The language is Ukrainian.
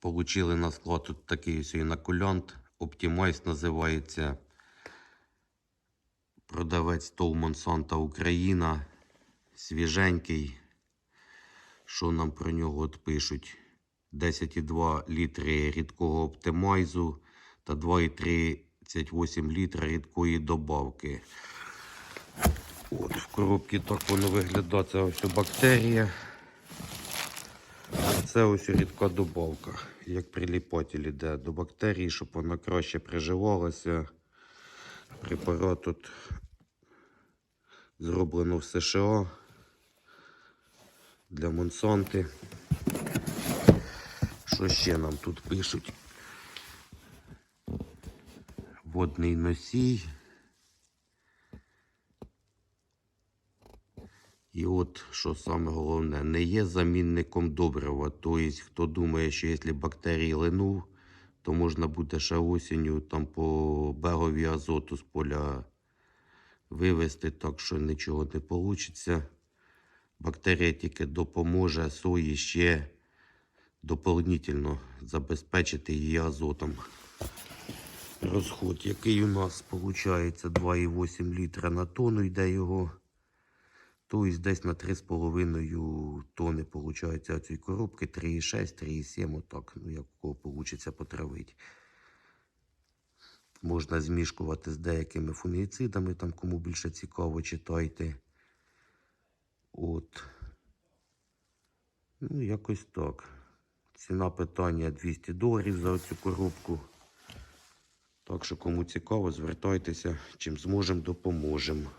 Получили на склад тут такий ось інокулянт. Optimize називається. Продавець ТОВ Монсанта Україна. Свіженький. Що нам про нього от пишуть? 10,2 літри рідкого оптимайзу та 2,38 літра рідкої добавки. От, в коробці так воно виглядає. Це ось бактерія. Це ось рідка добавка. Як приліпатель іде до бактерії, щоб вона краще приживалася. Препарат тут зроблено в США для Монсанти. Що ще нам тут пишуть? Водний носій. І от що саме головне, не є замінником добрива. Тобто, хто думає, що якщо бактерії линув, то можна буде ще осінню там по бегові азоту з поля вивести, так що нічого не вийде. Бактерія тільки допоможе сої ще доповнительно забезпечити її азотом. Розход, який у нас виходить 2,8 літра на тонну йде його. Тобто десь на 3,5 тони виходить цієї коробки, 3,6, 3,7, отак, ну як у кого вийде потравити. Можна змішкувати з деякими фунгіцидами, там кому більше цікаво, читайте. От. Ну, якось так. Ціна питання 200 доларів за цю коробку. Так що, кому цікаво, звертайтеся, чим зможемо, допоможемо.